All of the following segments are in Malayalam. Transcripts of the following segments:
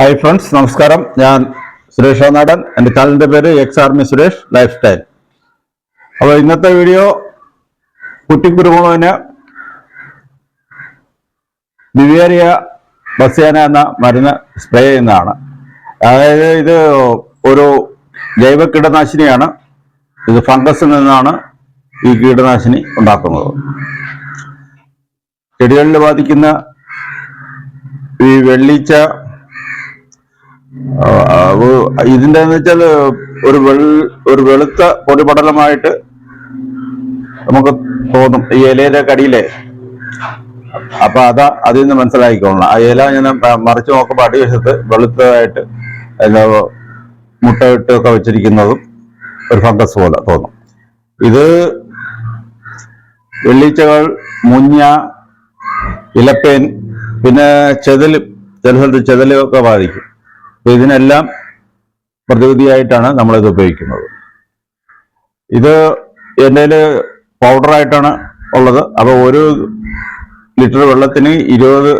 ഹായ് ഫ്രണ്ട്സ് നമസ്കാരം. ഞാൻ സുരേഷ് നാടൻ എന്റെ ചാനലിന്റെ പേര് ex army Suresh lifestyle അപ്പോൾ ഇന്നത്തെ വീഡിയോ കുട്ടിക്കുരുമുളകിന് ബിവേറിയ ബസ്യാന എന്ന മരുന്ന് സ്പ്രേ ചെയ്യുന്നതാണ്. അതായത് ഇത് ഒരു ജൈവ കീടനാശിനിയാണ്. ഇത് ഫംഗസിൽ നിന്നാണ് ഈ കീടനാശിനി ഉണ്ടാക്കുന്നത്. ചെടികളിൽ ബാധിക്കുന്ന ഈ വെള്ളിച്ച ഇതിന്റെ എന്ന് വെച്ചാൽ ഒരു വെൾ ഒരു വെളുത്ത പൊടിപടലമായിട്ട് നമുക്ക് തോന്നും. ഈ ഇലയുടെ കടിയിലെ. അപ്പൊ അതാ അതിൽ നിന്ന് മനസ്സിലാക്കിക്കോളണം ആ ഇല ഞാൻ മറിച്ചു നോക്കുമ്പോൾ അടിവശത്ത് വെളുത്തതായിട്ട് മുട്ടയിട്ടൊക്കെ വെച്ചിരിക്കുന്നതും ഒരു ഫംഗസ് പോലെ തോന്നും. ഇത് വെള്ളീച്ചകൾ മുഞ്ഞ ഇലപ്പേൻ പിന്നെ ചെതൽ ചില സ്ഥലത്ത് ചെതലൊക്കെ ബാധിക്കും. അപ്പൊ ഇതിനെല്ലാം പ്രതിവിധിയായിട്ടാണ് നമ്മളിത് ഉപയോഗിക്കുന്നത്. ഇത് എന്റെ പൗഡറായിട്ടാണ് ഉള്ളത്. അപ്പോൾ ഒരു ലിറ്റർ വെള്ളത്തിന് ഇരുപത്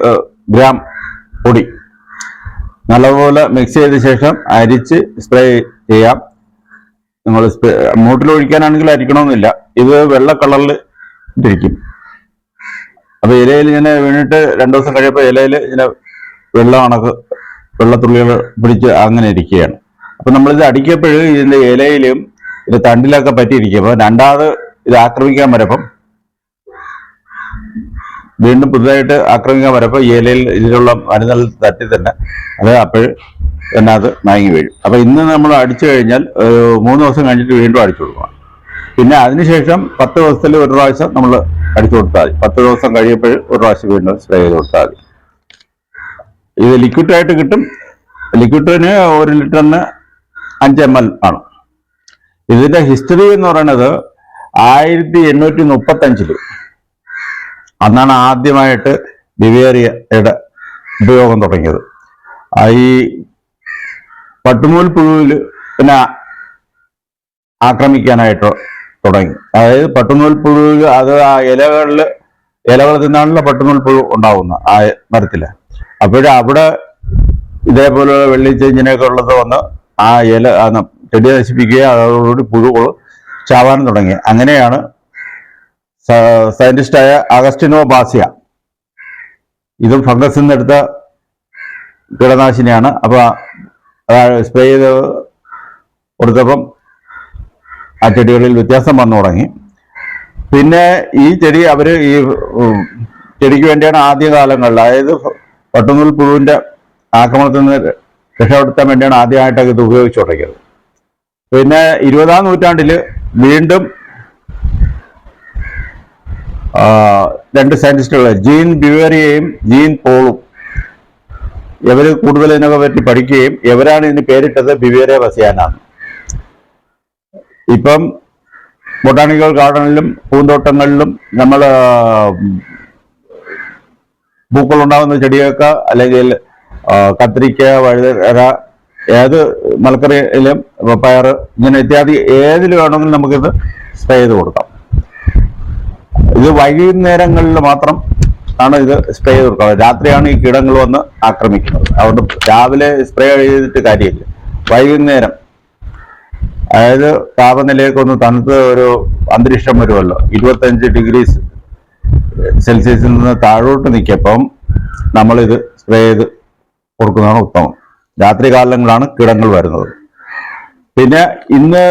ഗ്രാം പൊടി. നല്ലപോലെ മിക്സ് ചെയ്ത ശേഷം അരിച്ച് സ്പ്രേ ചെയ്യാം. നിങ്ങൾ മൂട്ടിൽ ഒഴിക്കാനാണെങ്കിൽ അരിക്കണമെന്നില്ല. ഇത് വെള്ള കളറിൽ ഇട്ടിരിക്കും. അപ്പോൾ ഇലയിൽ ഇങ്ങനെ വീണിട്ട് രണ്ടു ദിവസം കഴിയുമ്പോൾ ഇലയിൽ ഇങ്ങനെ വെള്ളം കണക്ക് വെള്ളത്തുള്ളികൾ പിടിച്ച് അങ്ങനെ ഇരിക്കുകയാണ്. അപ്പൊ നമ്മളിത് അടിക്കപ്പോൾ ഇതിന്റെ ഇലയിലും ഇത് തണ്ടിലൊക്കെ പറ്റിയിരിക്കും. അപ്പൊ രണ്ടാമത് ഇത് ആക്രമിക്കാൻ വരപ്പം. വീണ്ടും പുതുതായിട്ട് ആക്രമിക്കാൻ വരപ്പോൾ ഇലയിൽ ഇതിലുള്ള മരുന്നുകൾ തട്ടി തന്നെ അത് അപ്പോൾ തന്നെ അത് മയങ്ങി വീഴും. അപ്പൊ ഇന്ന് നമ്മൾ അടിച്ചു കഴിഞ്ഞാൽ മൂന്ന് ദിവസം കഴിഞ്ഞിട്ട് വീണ്ടും അടിച്ചു കൊടുക്കണം. പിന്നെ അതിനുശേഷം പത്ത് ദിവസത്തിൽ ഒരു പ്രാവശ്യം നമ്മൾ അടിച്ചു കൊടുത്താൽ മതി. പത്ത് ദിവസം കഴിയുമ്പോൾ ഒരു പ്രാവശ്യം വീണ്ടും സ്പ്രേ ചെയ്ത് കൊടുത്താൽ മതി. ഇത് ലിക്വിഡ് ആയിട്ട് കിട്ടും. ലിക്വിഡിന് ഒരു ലിറ്ററിന് അഞ്ച് എം എൽ ആണ്. ഇതിന്റെ ഹിസ്റ്ററി എന്ന് പറയുന്നത് ആയിരത്തി എണ്ണൂറ്റി മുപ്പത്തി അഞ്ചിൽ അന്നാണ് ആദ്യമായിട്ട് ബിവേറിയയുടെ ഉപയോഗം തുടങ്ങിയത്. ഈ പട്ടുമൂൽ പുഴുവിൽ പിന്നെ ആക്രമിക്കാനായിട്ട് തുടങ്ങി. അതായത് പട്ടുനൂൽ പുഴു അത് ആ ഇലകളിൽ ഇലകളിൽ തിന്നാണല്ലോ പട്ടുനൂൽ പുഴു ഉണ്ടാവുന്നത് ആ മരത്തിൽ. അപ്പോഴ് അവിടെ ഇതേപോലുള്ള വെള്ളിച്ചെഞ്ചിനൊക്കെ ഉള്ളത് വന്ന് ആ ഇല ചെടി നശിപ്പിക്കുകയും അതോടുകൂടി പുഴുകൾ ചാവാനും തുടങ്ങി. അങ്ങനെയാണ് സയന്റിസ്റ്റായ അഗസ്റ്റിനോ ബാസിയ. ഇതും ഫംഗസിൽ നിന്നെടുത്ത കീടനാശിനിയാണ്. അപ്പൊ സ്പ്രേ ചെയ്ത് കൊടുത്തപ്പം ആ ചെടികളിൽ വ്യത്യാസം വന്നു തുടങ്ങി. പിന്നെ ഈ ചെടി അവർ ഈ ചെടിക്ക് വേണ്ടിയാണ് ആദ്യ കാലങ്ങളിൽ അതായത് പട്ടുനൂൽ പുഴുവിന്റെ ആക്രമണത്തിൽ നിന്ന് രക്ഷപ്പെടുത്താൻ വേണ്ടിയാണ് ആദ്യമായിട്ടൊക്കെ ഇത് ഉപയോഗിച്ചു തുടങ്ങിയത് പിന്നെ ഇരുപതാം നൂറ്റാണ്ടിൽ വീണ്ടും രണ്ട് സയന്റിസ്റ്റുകൾ ജീൻ ബിവേറിയയും ജീൻ പോളും ഇവർ കൂടുതൽ ഇതിനൊക്കെ പറ്റി പഠിക്കുകയും ഇവരാണ് ഇതിന് പേരിട്ടത് ബിവേറിയ വസിയാനാണ് ഇപ്പം ബൊട്ടാണിക്കൽ ഗാർഡനിലും പൂന്തോട്ടങ്ങളിലും നമ്മൾ പൂക്കളുണ്ടാകുന്ന ചെടികൾക്ക് അല്ലെങ്കിൽ കത്തിരിക്ക വഴുതര ഏത് മലക്കറിയിലും പയർ ഇങ്ങനെ ഇത്യാദി ഏതിൽ വേണമെങ്കിലും നമുക്കിത് സ്പ്രേ ചെയ്ത് കൊടുക്കാം. ഇത് വൈകുന്നേരങ്ങളിൽ മാത്രം ആണ് ഇത് സ്പ്രേ ചെയ്ത് കൊടുക്കുന്നത് രാത്രിയാണ് ഈ കീടങ്ങൾ വന്ന് ആക്രമിക്കുന്നത്. അതുകൊണ്ട് രാവിലെ സ്പ്രേ ചെയ്തിട്ട് കാര്യമില്ല. വൈകുന്നേരം. അതായത് താപനിലയൊക്കെ ഒന്ന് തണുത്ത് ഒരു അന്തരീക്ഷം വരുമല്ലോ. ഇരുപത്തഞ്ച് ഡിഗ്രി സെൽഷ്യസിൽ നിന്ന് താഴോട്ട് നിൽക്കപ്പം നമ്മളിത് സ്പ്രേ ചെയ്ത് കൊടുക്കുന്നതാണ് ഉത്തമം. രാത്രി കാലങ്ങളാണ് കീടങ്ങൾ വരുന്നത്. പിന്നെ ഇന്ന്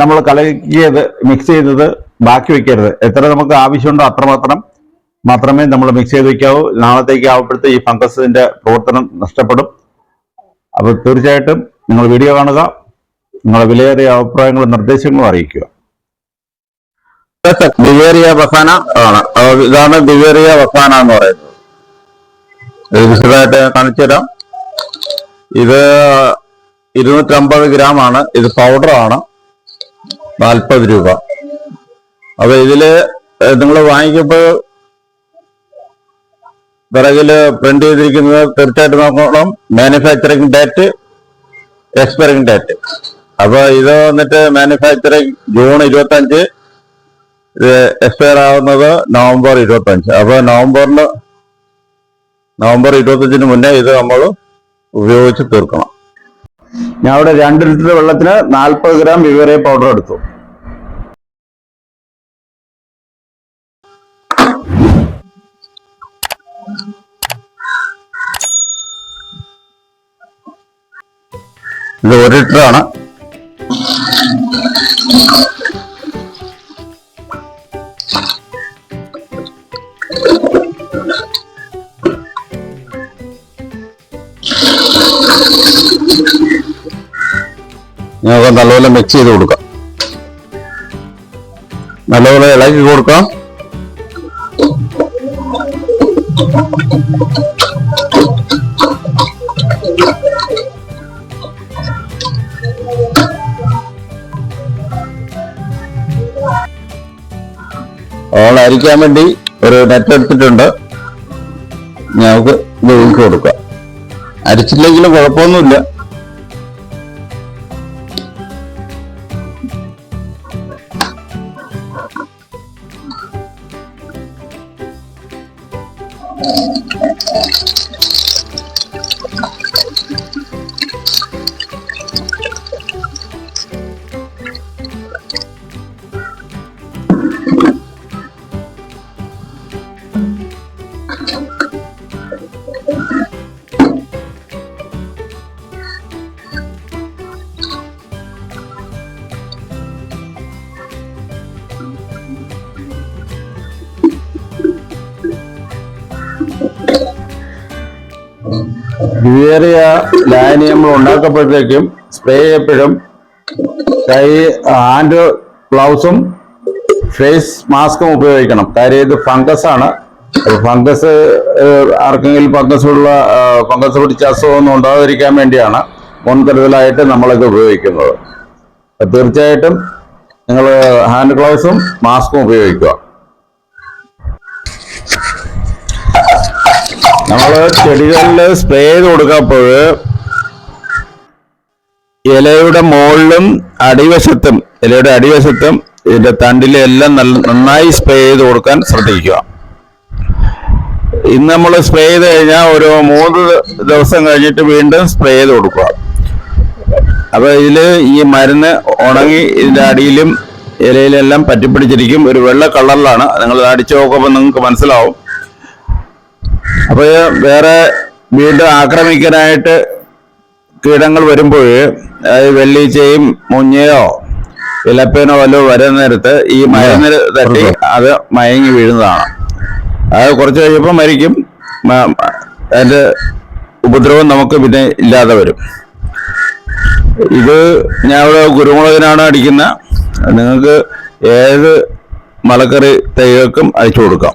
നമ്മൾ കലക്കിയത് മിക്സ് ചെയ്തത് ബാക്കി വെക്കരുത്. എത്ര നമുക്ക് ആവശ്യമുണ്ടോ അത്രമാത്രം മാത്രമേ നമ്മൾ മിക്സ് ചെയ്ത് വെക്കാവൂ. നാളത്തേക്ക് ആവുമ്പോഴത്തെ ഈ ഫംഗസിന്റെ പ്രവർത്തനം നഷ്ടപ്പെടും. അപ്പോൾ തീർച്ചയായിട്ടും നിങ്ങൾ വീഡിയോ കാണുക. നിങ്ങളുടെ വിലയേറിയ അഭിപ്രായങ്ങളും നിർദ്ദേശങ്ങളും അറിയിക്കുക. ബിവേറിയ ബസാന ആണ്. ഇതാണ് ബിവേറിയ ബസാന എന്ന് പറയുന്നത്. ഇത് വിശദമായിട്ട് കാണിച്ചു തരാം. ഇത് ഇരുന്നൂറ്റമ്പത് ഗ്രാം ആണ്. ഇത് പൗഡർ ആണ്. നാൽപ്പത് രൂപ. അപ്പൊ ഇതിൽ നിങ്ങൾ വാങ്ങിക്കുമ്പോൾ പിറകിൽ പ്രിന്റ് ചെയ്തിരിക്കുന്നത് തീർച്ചയായിട്ടും നോക്കണം. മാനുഫാക്ചറിങ് ഡേറ്റ് എക്സ്പയറിങ് ഡേറ്റ് അപ്പൊ ഇത് വന്നിട്ട് മാനുഫാക്ചറിങ് ജൂൺ ഇരുപത്തി അഞ്ച് എക്സ്പയർ ആവുന്നത് നവംബർ ഇരുപത്തി അപ്പോൾ അപ്പൊ നവംബറിന് നവംബർ ഇരുപത്തഞ്ചിന് മുന്നേ ഇത് നമ്മൾ ഉപയോഗിച്ച് തീർക്കണം. ഞാൻ അവിടെ രണ്ട് ലിറ്റർ വെള്ളത്തിന് നാൽപ്പത് ഗ്രാം വിവറെ പൗഡർ എടുത്തു. ഇത് ഒരു ലിറ്റർ ഞങ്ങൾക്ക് നല്ലപോലെ മിക്സ് ചെയ്ത് കൊടുക്കാം. നല്ലപോലെ ഇളക്കി കൊടുക്കാം. അവൾ അരിക്കാൻ വേണ്ടി ഒരു നെറ്റ് എടുത്തിട്ടുണ്ട്. ഞങ്ങൾക്ക് ഇത് ഒഴുക്കി കൊടുക്കാം. അരിച്ചില്ലെങ്കിലും കുഴപ്പമൊന്നുമില്ല. വേറിയ ലായനി നമ്മൾ ഉണ്ടാക്കപ്പോഴത്തേക്കും സ്പ്രേ ചെയ്യപ്പോഴും കൈ ഹാൻഡ് ഗ്ലൗസും ഫേസ് മാസ്കും ഉപയോഗിക്കണം. കാര്യം ഇത് ഫംഗസ് ആണ്. ഫംഗസ് ആർക്കെങ്കിലും ഫംഗസ് ഉള്ള ഫംഗസ് പിടിച്ച അസുഖമൊന്നും ഉണ്ടാകാതിരിക്കാൻ വേണ്ടിയാണ് മുൻകരുതലായിട്ട് നമ്മളിത് ഉപയോഗിക്കുന്നത്. തീർച്ചയായിട്ടും നിങ്ങൾ ഹാൻഡ് ഗ്ലൗസും മാസ്കും ഉപയോഗിക്കുക. നമ്മൾ ചെടികളിൽ സ്പ്രേ ചെയ്ത് കൊടുക്കുമ്പോൾ ഇലയുടെ മുകളിലും അടിവശത്തും ഇലയുടെ അടിവശത്തും ഇതിന്റെ തണ്ടിലും എല്ലാം നല്ല നന്നായി സ്പ്രേ ചെയ്ത് കൊടുക്കാൻ ശ്രദ്ധിക്കുക. ഇന്ന് നമ്മൾ സ്പ്രേ ചെയ്ത് കഴിഞ്ഞാൽ ഒരു മൂന്ന് ദിവസം കഴിഞ്ഞിട്ട് വീണ്ടും സ്പ്രേ ചെയ്ത് കൊടുക്കുക. അപ്പൊ ഇതിൽ ഈ മരുന്ന് ഉണങ്ങി ഇതിന്റെ അടിയിലും ഇലയിലെല്ലാം പറ്റിപ്പിടിച്ചിരിക്കും. ഒരു വെള്ള കളറിലാണ് നിങ്ങൾ അടിച്ചു നോക്കുമ്പോൾ നിങ്ങൾക്ക് മനസ്സിലാവും. അപ്പൊ വേറെ വീണ്ടും ആക്രമിക്കാനായിട്ട് കീടങ്ങൾ വരുമ്പോൾ അതായത് വെള്ളീച്ചയും മുഞ്ഞയോ ഇലപ്പേനോ വല്ലതും വരുന്ന നേരത്ത് ഈ മരുന്ന് തട്ടി അത് മയങ്ങി വീഴുന്നതാണ്. അത് കുറച്ച് കഴിയുമ്പോൾ മരിക്കും. അതിന്റെ ഉപദ്രവം നമുക്ക് പിന്നെ ഇല്ലാതെ വരും. ഇത് ഞാൻ ഇവിടെ കുരുമുളകിനാണ് അടിക്കുന്നത് നിങ്ങൾക്ക് ഏത് മലക്കറി തൈകൾക്കും അയച്ചു കൊടുക്കാം.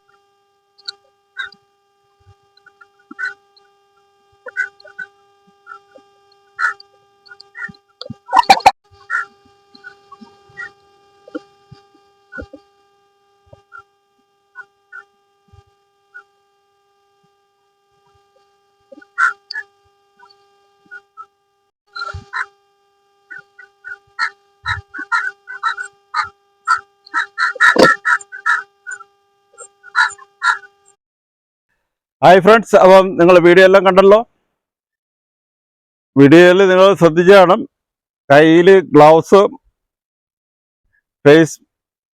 ഹായ് ഫ്രണ്ട്സ് അപ്പം നിങ്ങൾ വീഡിയോ എല്ലാം കണ്ടല്ലോ? വീഡിയോയിൽ നിങ്ങൾ ശ്രദ്ധിച്ചു കാണും കയ്യിൽ ഗ്ലൗസ് ഫേസ്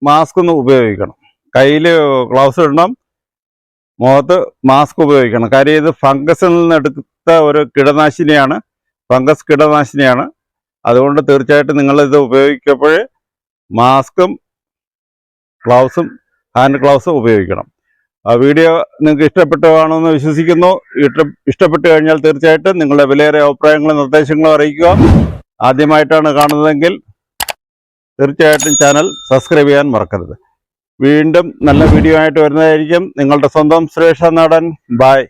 മാസ്ക് ഒന്ന് ഉപയോഗിക്കണം. കയ്യിൽ ഗ്ലൗസ് ഇടണം മുഖത്ത് മാസ്ക് ഉപയോഗിക്കണം. കാര്യം ഇത് ഫംഗസിൽ നിന്ന് എടുത്ത ഒരു കീടനാശിനിയാണ്. ഫംഗസ് കീടനാശിനിയാണ്. അതുകൊണ്ട് തീർച്ചയായിട്ടും നിങ്ങളിത് ഉപയോഗിക്കുമ്പോൾ മാസ്കും ഗ്ലൗസും ഹാൻഡ് ഗ്ലൗസും ഉപയോഗിക്കണം. ആ വീഡിയോ നിങ്ങൾക്ക് ഇഷ്ടപ്പെട്ടു കാണുമെന്ന് വിശ്വസിക്കുന്നു ഇഷ്ടപ്പെട്ടു കഴിഞ്ഞാൽ തീർച്ചയായിട്ടും നിങ്ങളുടെ വിലയേറിയ അഭിപ്രായങ്ങളും നിർദ്ദേശങ്ങളും അറിയിക്കുക. ആദ്യമായിട്ടാണ് കാണുന്നതെങ്കിൽ തീർച്ചയായിട്ടും ചാനൽ സബ്സ്ക്രൈബ് ചെയ്യാൻ മറക്കരുത്. വീണ്ടും നല്ല വീഡിയോ ആയിട്ട് വരുന്നതായിരിക്കും. നിങ്ങളുടെ സ്വന്തം സുരേഷ നാടൻ. ബായ്